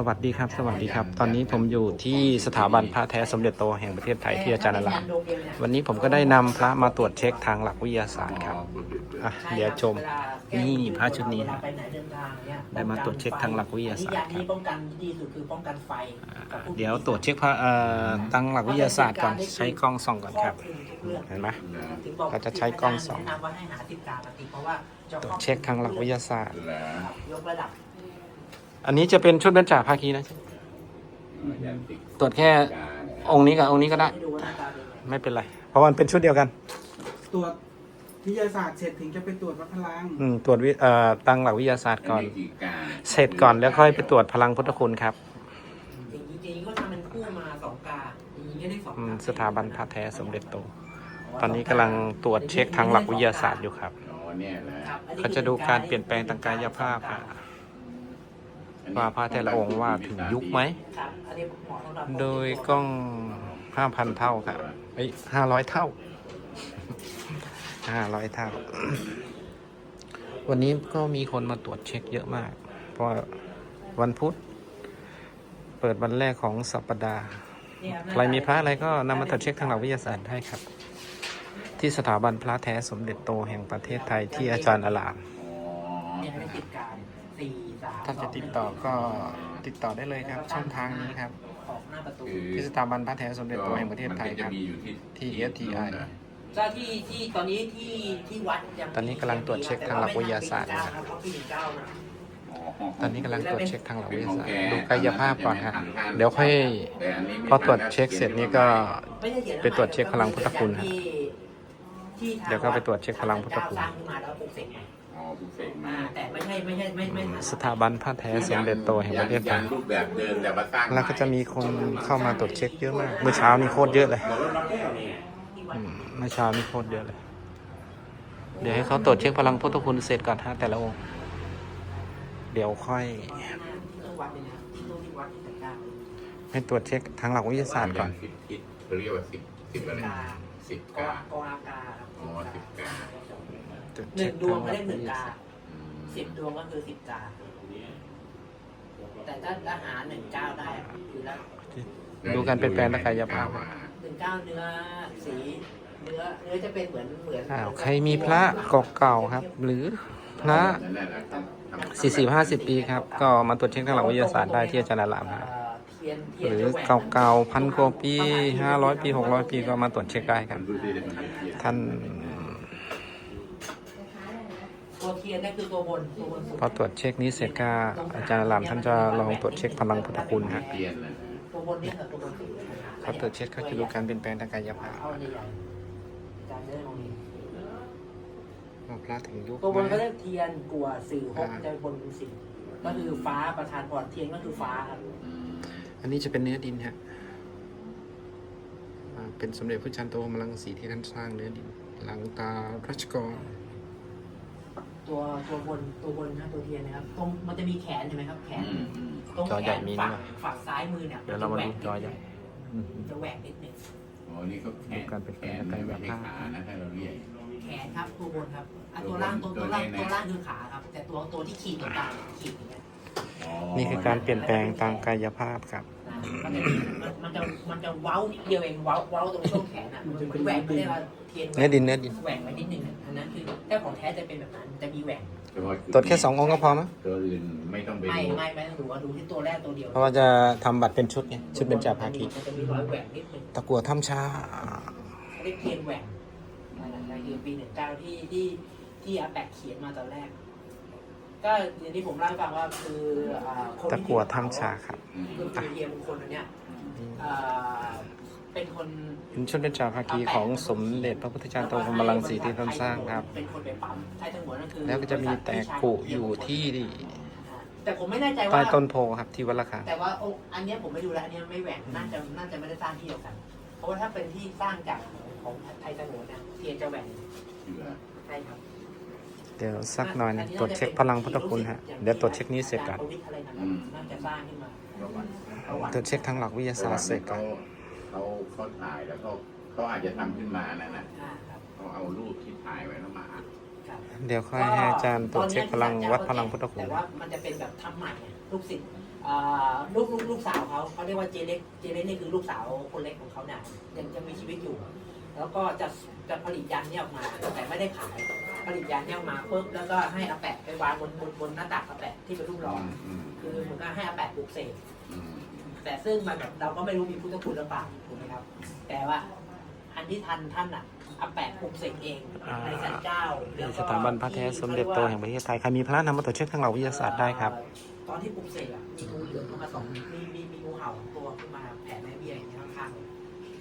สวัสดีครับ สวัสดีครับ ตอนนี้ผมอยู่ที่สถาบันพระแท้สมเด็จโตแห่งประเทศไทยที่อาจารย์นรามวันนี้ผมก็ได้นำพระมาตรวจเช็คทางหลักวิทยาศาสตร์ครับอะเดี๋ยวชมนี่พระชุดนี้เวลาฮะได้มาตรวจเช็คทางหลักวิทยาศาสตร์คือป้องกับเดี๋ยวตรวจเช็คพระเอ่อทางหลักวิทยาศาสตร์ก่อนใช้กล้องส่องก่อนครับเห็นไหมกเราจะใช้กล้องส่องตรวจเช็คทางหลักวิทยาศาสตร์ยกระดับ อันนี้จะเป็นชุดบรรจาภาคีนะตรวจแค่องค์นี้กับองค์นี้ก็ได้ ให้ดูว่าหน้าตาเป็นไงไม่เป็นไร เพราะว่ามันเป็นชุดเดียวกัน ตรวจวิทยาศาสตร์เสร็จถึงจะไปตรวจวัดพลังอืมตรวจวิเอ่อตั้งหลักวิทยาศาสตร์ก่อน เสร็จก่อนแล้วค่อยไปตรวจพลังพุทธคุณครับจริงๆก็ทำเป็นคู่มาสองกาจริงๆก็ได้สองอืมกาสถาบันพระแท้สมเด็จโต ตอนนี้กำลังตรวจเช็คทางหลักวิทยาศาสตร์อยู่ครับ อ๋อเนี่ยแหละครับอันนี้เขาจะดูการเปลี่ยนแปลงทางกายภาพอะ ว่าพระแต่ละองค์ว่าถึงยุคไหมครับอันนี้เหมาะสำหรับโดยกล้องห้าพันเท่าครับเอ้ยห้าร้อยเท่าห้าร้อยเท่า วันนี้ก็มีคนมาตรวจเช็คเยอะมาก เพราะว่าวันพุธ เปิดวันแรกของสัปดาห์เนี่ยบใครมีพระอะไรก็นำมาตรวจเช็คทางหลักวิทยาศาสตร์ได้ครับ ที่สถาบันพระแท้สมเด็จโตแห่งประเทศไทยที่อาจารย์อลาม เนี่ยได้ติดการสี่สามถ้าจะติดต่อก็ติดต่อได้เลยครับ ช่องทางนี้ครับ ออกหน้าประตูที่สถาบันพระแท้สมเด็จโตแห่งประเทศไทยครับ ที่ STI ก็ที่ที่ตอนนี้ที่ที่วัดยังตอนนี้กำลังตรวจเช็คทางหลักวิทยาศาสตร์นะนะคครัรับบเพราะที่หนึ่งเก้านะตอนนี้กำลังตรวจเช็คทางหลักวิทยาศาสตร์ดูกายภาพก่อนครับเดี๋ยวค่อยพอตรวจเช็คเสร็จนี้ก็ ไม่ได้เขียนไปตรวจเช็คพลังพุทธคุณฮะที่ที่ทางเดี๋ยวก็ไปตรวจเช็คพลังพุทธคุณ สร้างขึ้นมาแล้วปลูกเสกให ม่อ๋อผู้เสกอ่ามาแต่ไม่ใช่ไม่ใช่ไม่ไม่ไม่สถาบันพระแท้สมเด็จโตแห่งประเทศไทยัยนรูปแบบเดิมแต่มาสร้างแล้วก็จะมีคนเข้ามาตรวจเช็คเยอะมาก เมื่อเช้านี่โคตรเยอะเลยที่วัดอืมเมื่อเช้านี่โคตรเยอะเลย เดี๋ยวให้เขาตรวจเช็คพลังพุทธคุณเสร็จก่อนฮะแต่ละองค์ เดี๋ยวค่อยที่ต้องวัดเลยนะครับที่ต้องที่วัดที่จัดการให้ตรวจเช็คทางหลักวิทยาศาสตร์ก่อนสิบทิศเขาเรียกว่าสิบสิบอะไรกาสิบกกากออากาครับอ๋อสิบกาตรวจ หเช็นึ่คงดวงเขาเรียกหนึ่งกาอืมสิบดวงก็คือสิบกา แต่ถ้าอาหารหนึ่งเก้าได้คือละดูการเปลี่ยนแปลงทางกายภาพ หนึ่งเก้าเนื้อสีเนื้อเนื้อจะเป็นเหมือนเหมือนอ้าวใครมีพระเก่าๆครับ หรือพระนั่นแหละครับทำสี่สิบห้าสิบปีครับ ก็มาตรวจเช็คทางหลักวิทยาศาสตร์ได้ที่อาจารย์อารามครับเอ่อเทียนเทียนหรือจะแหว่งเก่าๆพันกว่าปีห้าร้อยปีหกร้อยปีก็มาตรวจเช็คได้ครับดูสิมันเป็นเทียนท่าน ตัวเทียนนั่นคือตัวบนตัวบนสุดพอตรวจเช็คนี้เสร็จก็อาจารย์อารามท่านจะลองตรวจเช็คพลังพุทธคุณฮะเทียนน่ะตัวบนเนี่ยคือตัวบนสุดเขาตรวจเช็คเขาจะดูการเปลี่ยนแปลงทางกายภาพเอาใหญ่ๆจานเนื้อตรงนี้ว่าพระถึงยุคตัวบนไหมก็เรียกเทียนกัวสื่อหกจะบนเป็นสิ่งก็คือฟ้าประธานพรเทียนก็คือฟ้าครับอืมอันนี้จะเป็นเนื้อดินฮะอ่าเป็นสมเด็จพระจันทร์โตมรังสีที่ท่านสร้างเนื้อดิน หลังตารัชกร ตัวตัวบนตัวบนนะตัวเทียนนะครับตรงมันจะมีแขนเห็นไหมครับแขนอืมอืมตรงจอแขใหญ่นมีฝั่งนะ ฝั่งซ้ายมือเนี่ยเดี๋ยวเรามาดูจอใหญ่จะแหวกนิดหนึงอ๋อนี่ก็แขดูนการเปลี่ยนแขแปลงนทางกายไม่ใช่ภาพขานะถ้าเราเรียก แขนครับตัวบนครับอะตัตัววบนล่างตัวตัตัววนี้ล่างนะตัวล่างคือขาครับ แต่ตัวตัวที่ขีดตรงกลางขีดอย่างเงี้ย อ๋อนี่คือการเปลี่ยนแปลงทางกายภาพครับอ่ามันจะมีมันมันจะมันจะเว้านิดเดียวเองเว้าเว้าตรงช่วงแขนอะมันเหมือนแหวกไม่ได้ว่า เทียนแหวเนื้อกดินเนื้อดิน แหวกไว้นิดนึงอะอันนั้นคือถ้าของแท้จะเป็นแบบนั้นจะมีแหวกเฉพาะจุดตรวจแค่สององค์ก็พอมั้งตัวอื่นไม่ต้องไปไม่ดูไม่ไม่ต้องดูว่าดูที่ตัวแรกตัวเดียวเพราะว่าจะทำบัตรเป็นชุดไงชุดเป็นจ่าภาคีมันจะมีรอยแหวกนิดนึงตะกัวถ้ำชาเขาเรียกเทียนแหวกนั่นแหละนั่นคือปีหนึ่งเก้าที่ที่ที่อาแปะเขียนมาตอนแรก ก็อย่างที่ผมเล่าให้ฟังว่าคืออ่าคนตะที่ กัวถ้ำชาครับ อืมคือคือเฮียมงคลอันเนี้ยอ่า เป็นคนเป็นชุดเป็นจ่าภาคีของสมเด็จพระพุทธเจ้าโตพรหมรังสีที่ท่านสร้างครับ เป็นคนไปปั๊มไทยทั้งหมดนั่นคือแล้วก็จะมีแตกกุอยู่ที่แต่ผมไม่แน่ใจใต้ว่าต้นโพครับที่วัดละคังแต่ว่าองค์อันเนี้ยผมไม่ดูแล้วอันเนี้ยไม่แหว่งน่าจะน่าจะไม่ได้สร้างที่เดียวกัน เพราะว่าถ้าเป็นที่สร้างจากของไทยทั้งหมดเนี่ยเทียนจะแหว่งเชื่อใช่ครับเดี๋ยวสักหน่อยนะตรวจเช็คพลังพุทธคุณฮะเดี๋ยวตรวจเช็คนี้เสร็จก่อนประวิตรอะไรนั่นน่ะน่าจะสร้างขึ้นมาประวัติประวัติตรวจเช็คทางหลักวิทยาศาสตร์เสร็จก่อน เขาเขาถ่ายแล้วก็เขาอาจจะทำขึ้นมานั่นนะอ่าครับเขาเอารูปที่ถ่ายไว้แล้วมาอัดครับเดี๋ยวค่อยให้อาจารย์ตรวจเช็คพลังวัดพลังพุทธคุณแต่ว่ามันจะเป็นแบบทำใหม่อะลูกศิษย์อ่าลูกลูกลูกสาวเขาเขาเรียกว่าเจเล็กเจเล็กนี่คือลูกสาวคนเล็กของเขาเนี่ยยังยังมีชีวิตอยู่ แล้วก็จะจะผลิตยันเนี่ยออกมาแต่ไม่ได้ขายผลิตยันเนี่ยออกมาปุ๊บแล้วก็ให้อาแปะไปวางบนบนบนหน้าตักอาแปะที่เป็นรูปหล่ออืมคือเหมือนก็ให้อาแปะปลูกเสก อืมแต่ซึ่งมันแบบเราก็ไม่รู้มีพุทธคุณหรือเปล่าถูกไหม ครับ แต่ว่าอันที่ทันท่านอะอาแปะปลูกเสกเองอ่าในสันเจ้าแล้วก็สถาบันพระแท้สมเด็จโตแห่งประเทศไทยใครมีพระนำมาตรวจเช็คทางหลักวิทยาศาสตร์ได้ครับ ตอนที่ปลูกเสกอะมีงูเหลือมเข้ามาสองมีมีมีงูเห่าตัวขึ้นมาแผ่แม่เบี้ยอย่างนี้ข้างๆเลย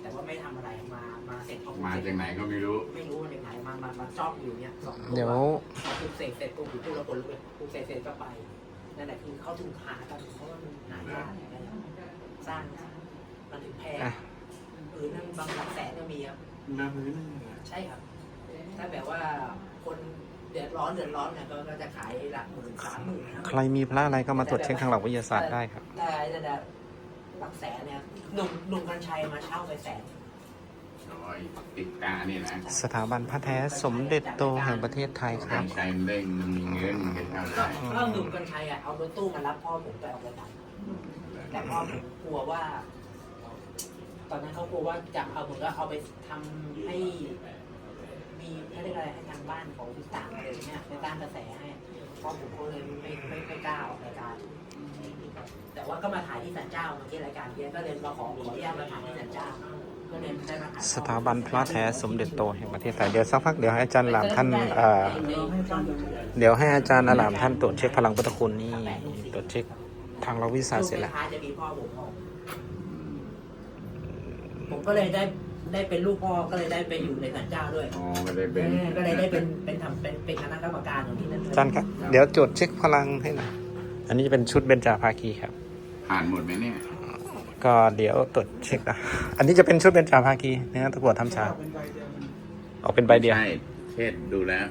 แต่ว่าไม่ทำอะไรมามาเสร็จพอปลูกมาเสจากกไหนก็ไม่รู้ ไม่รู้มันยังไงมามามาจ้องอยู่เนี่ยสองตัว เดี๋ยว พอปลูกเสกเสร็จตัวผูกแล้วคนลุกเลยปลูกเสกเสร็จก็ไปนั่นแหละคือเขาถึงหากันเพราะว่ามันหายากสร้างมันถึงแพงอะ เออนั่นบางหลักแสนก็มีครับน้ำมือนึงใช่ครับ ถ้าแบบว่าคนเดือดร้อนเดือดร้อนเนี่ยก็ก็จะขายหลักหมื่นสามหมื่นนะใครมีพระอะไรก็มาตรวจเช็คทางหลักวิทยาศาสตร์ได้ครับแต่แต่แต่หลักแสนเนี่ยหนุ่มหนุ่มกัญชัยมาเช่าไปแสนโอ้ยติดกาเนี่ยนะสถาบันพระแท้สมเด็จโตแห่งประเทศไทยคการับรใช้เร่งมันมีเงินเงินเท่าไหก็ร่ก็หนุ่มกัญชัยอะเอารถตู้มารับพ่อผมไปออกรายการแต่พ่อผมกลัวว่า ตอนนั้นเขากลัวว่าจะเอาเหมือนก็เอาไปทำให้ มีเขาเรียกอะไรให้ทางบ้านของต่างอะไรเงี้ยไปสร้างกระแสให้เพ่อผมก็เลยไม่ไม่ไม่กล้าออกรายการ แต่ว่าก็มาถ่ายที่สันเจ้าเมื่อกี้รายการเนี้ยก็เลยมาขอขออนุญาตมาถ่ายที่สันเจ้าก็เลยได้มาถ่ายสถาบันพระแท้สมเด็จโตแห่งประเทศไทยเดี๋ยวสักพักเดี๋ยวให้อาจารย์หลามท่านเอ่อเดี๋ยวให้อาจารย์อลามท่านตรวจเช็คพลังพุทธคุณนี่ตรวจเช็คทางหลักวิทยาเสร็จแล้ว จะมีพ่อผมออกผม ก็เลยได้ได้เป็นลูกพ่อก็เลยได้ไปอยู่ในสันเจ้าด้วยอ๋อไม่ได้เป็น เออก็เลยได้เป็นเป็นทำเป็นเป็นคณะกรรมการของที่นั่นด้วย อาจารย์ครับเดี๋ยวตรวจเช็คพลังให้หน่อยอันนี้จะเป็นชุดเบญจาภาคีครับ ผ่านหมดไหมเนี่ย ก็เดี๋ยวตรวจเช็คนะอันนี้จะเป็นชุดเบญจาภาคีเนื้อตะกั่วทำชาเป็นใบเดียวมันออกเป็นใบเดียวใช่เทศดูแล้ว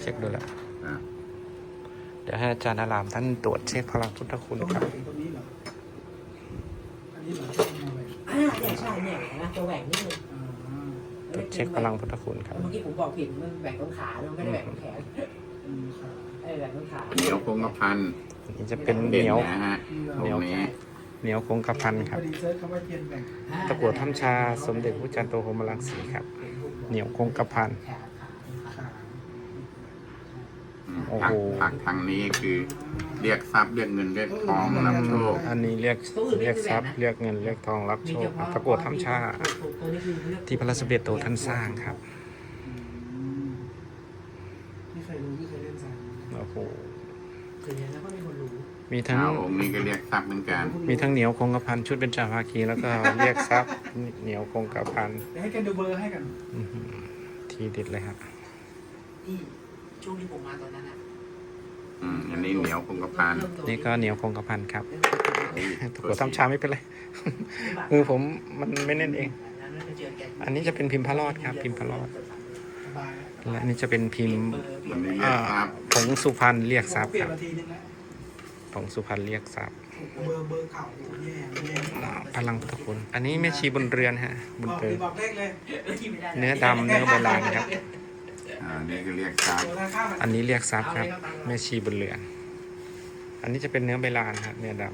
เช็คดูแล้วอะเดี๋ยวให้อาจารย์อลามท่านตรวจเช็คพลังพุทธคุณตรงครับไหนตรงนี้เหรออันนี้เหรอที่ทำ อะไรอ่าเนี่ยใช่เนี่ยเห็นะจะแหว่งนิดนึงอ่าตรวจเช็คพลังพุทธคุณครับ เมื่อกี้ผมบอกผิดมันแหว่งตรงขาด้วยไม่ได้แหว่งตรงแขนอืมครับเออแหว่งตรงขาเหนียวคงกระพันอันนี้จะเป็นเหเด่นนียว นะฮะนี่ตเรารงนี้เหนียวคงกระพันคพรับ อดีเซิร์ชคำว่าเทียนแบ่ง ตะกั่วทำชาสมเด็จพระจันทร์โตโหมรังสีครับ เหนียวคงกระพันแขนขาขาขา อืมโอ้ผัโหกผักทางนี้คือเรียกทรัพย์เรียกเงินเรียกทองนำโชคอันนี้เรียกเรียกทรัพย์เรียกเงินเรียกทองรับมีโชเฉคพาะตะกั่วทำชาตัวนี้คือเลือกที่พระสมเด็จโตท่านสร้างครับอืมไม่เคยรู้ไม่เคยเล่นสายโอ้โหคือเนี่ยแล้วก็มีคนรู้มีทั้งเอาองค์นี้ก็เรียกทรัพย์เหมือนกันมีทั้งเหนียวคงกระพันชุดเป็นจาภาคีแล้วก็เรียกทรัพย์เหนียวคงกระพันเดี๋ยวให้กันดูเบอร์ให้กัน อื้อหือทีเด็ดเลยครับที่ช่วงที่ผมมาตอนนั้นอะ อืมอันนี้เหนียวคงกระพันนี่ก็เหนียวคงกระพันครับเริ่มตะกั่วทำชาไม่เป็นไร มือผมมันไม่แน่นเอง อันนี้จะเป็นพิมพ์พระรอดครับ พิมพ์พระรอดสบายแล้วและอันนี้จะเป็นพิมพ์อันนี้เรียอ่ากทรัพย์ผงสุพรรณเรียกทรัพย์เปลี่คยนรับนาทีนึงแล้วผงสุพรรณเรียกทรัพย์เบอร์เบอร์เก่าโอ้แย่แย่อ่าพลังพุทธคุณ อันนี้แม่ชีบนเรือนฮะบนบอกเรืเลอยนบอกเลขเลยเนื้อดำเนื้อโบราณครับ อ่าอันนี้ก็เรียกทรัพย์ตัวราคามันอันนี้เรียกทรัพย์ครับ แม่ชีบนเรือน อันนี้จะเป็นเนื้อใบลานครับเนื้อดำ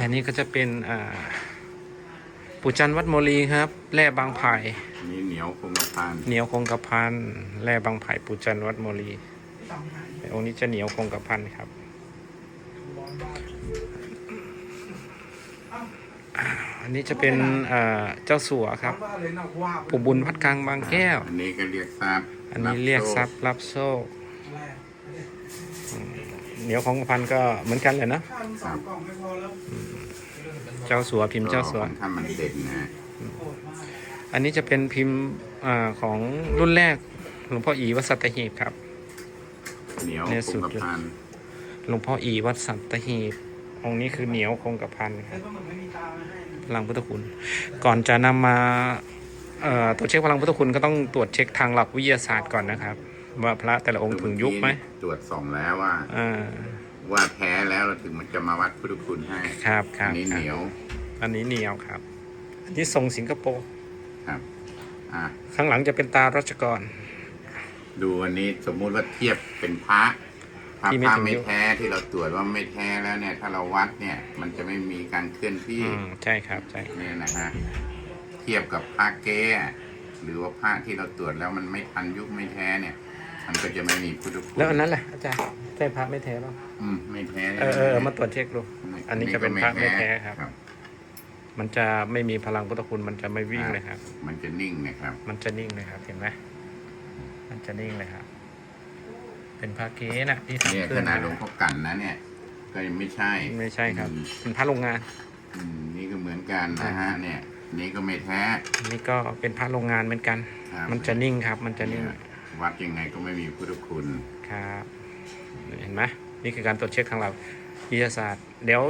อันนี้ก็จะเป็นอ่าปู่จันทร์วัดโมลีครับแร่บางไผ่อันนี้เหนียวคงกระพันเหนียวคงกระพันแร่บางไผ่ปู่จันทร์วัดโมลีสองหายแต่องค์นี้จะเหนียวคงกระพันครับร้ อนบ้านอันนี้จะเป็นอ่าเจ้าสัวครับร้อนบ้านเลยนะว่าบปู่บุญพัดกลางบางแก้ว อันนี้ก็เรียกทรัพย์อันนี้เรียกทรัพย์รับโชคอะไรอะเหนียวคงกระพันก็เหมือนกันเลยนะข้าวสองกล่องไม่พอแล้วเจ้าสัวพิมพ์เจ้าสัวถ้ามันเด่นนะโหดมากอันนี้จะเป็นพิมพ์อาของรุ่นแรกหลวงพ่ออีวัดสัตหีบครับเหนียวเนี่ยคสุงดกระพันหลวงพ่ออีวัดสัตหีบองค์นี้คือเหนียวคงกระพันคแล้รับ พลังพุทธคุณ ก่อนจะนำมาเอ่อตรวจเช็คพลังพุทธคุณก็ต้องตรวจเช็คทางหลักวิทยาศาสตร์ก่อนนะครับ ว่าพระแต่ละองค์ถึงยุคไหมตรวจส่องแล้วว่าอ่าว่าแท้แล้วเราถึงมันจะมาวัดพุทธคุณให้ครับคอัรับนนี้คเหรับนียว อันนี้เหนียวครับ อันนี้ทรงสิงคโปร์ครับอะข้างหลังจะเป็นตารัชกร ดูอันนี้สมมุติว่าเทียบเป็นพระ ถ้าที่ไม่ผ้าถึงไม่ยุคแท้ที่เราตรวจว่าไม่แท้แล้วเนี่ย ถ้าเราวัดเนี่ย มันจะไม่มีการเคลื่อนที่ อืมใช่ครับใช่เนี่ยนะฮะเทียบกับผ้าเก๊อะหรือว่าผ้าที่เราตรวจแล้วมันไม่ทันยุคไม่แท้เนี่ย มันก็จะไม่มีพุทธคุณแล้วอันนั้นแหละอาจารย์ใช่พระไม่แท้ป่ะอืมไม่แท้เออเออเออมาตรวจเช็คดู อันนี้ก็เป็นพระไม่แท้ครับ มันจะไม่มีพลังพุทธคุณมันจะไม่วิ่งเลยครับ มันจะนิ่งนะครับ มันจะนิ่งเลยครับ เห็นไหมมันจะนิ่งเลยครับ เป็นพระเก๊นะที่เนี่ยทำขึ้ขนนาดหลวงพ่อกันนะเนี่ย ก็ยังไม่ใช่ไม่ใช่ครับ อืมเป็นพระโรงงาน อืมนี่ก็เหมือนกันนะฮะ เนี่ย นี่ก็ไม่แท้อันนี้ก็เป็นพระโรงงานเหมือนกัน ครับมันจะนิ่งครับ มันจะนิ่งเนี่ยวัดยังไงก็ไม่มีพุทธคุณ ครับเห็นไหมนี่คือการตรวจเช็คทางหลักวิทยาศาสตร์ เดี๋ยว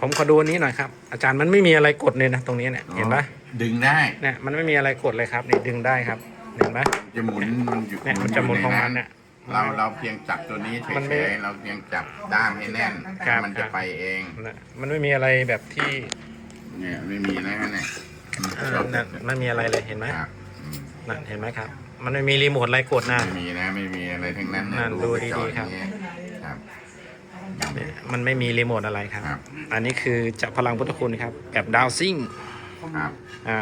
ผมขอดูอันนี้หน่อยครับ อาจารย์มันไม่มีอะไรกดเลยนะตรงนี้เนี่ยเห็นไหมดึงได้ เนี่ยมันไม่มีอะไรกดเลยครับนี่ดึงได้ครับ เห็นไหมจะหมุนมันอยู่เนี่ยมันจะหมุนของมันเนี่ย เราเราเพียงจับตัวนี้เฉมันไม่ยๆเราเพียงจับด้ามให้แน่น ครับ มันจะไปเองนะมันไม่มีอะไรแบบที่เนี่ยไม่มีนะฮะเนี่ยเออนั่นไม่มีอะไรเลยเห็นไหมครับอืมนั่นเห็นไหมครับ มันไม่มีรีโมทอะไรกดนะ ไม่มีนะไม่มีอะไรทั้งนั้นนั่นะนดูไปจอดีๆครับอย่างเงี้ยครับเนี่ยมันไม่มีรีโมทอะไรครับ ครับ อันนี้คือจับพลังพุทธคุณครับแบบดาวซิ่งครับ อ่า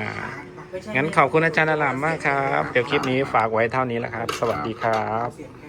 งั้นขอบคุณอาจารย์อลามมากครับเดี๋ยวคลิปนี้ฝากไว้เท่านี้แหละครับ สวัสดีครับเสียง